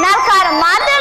ಕುಳಿತು ನಾಲ್ಕಾರು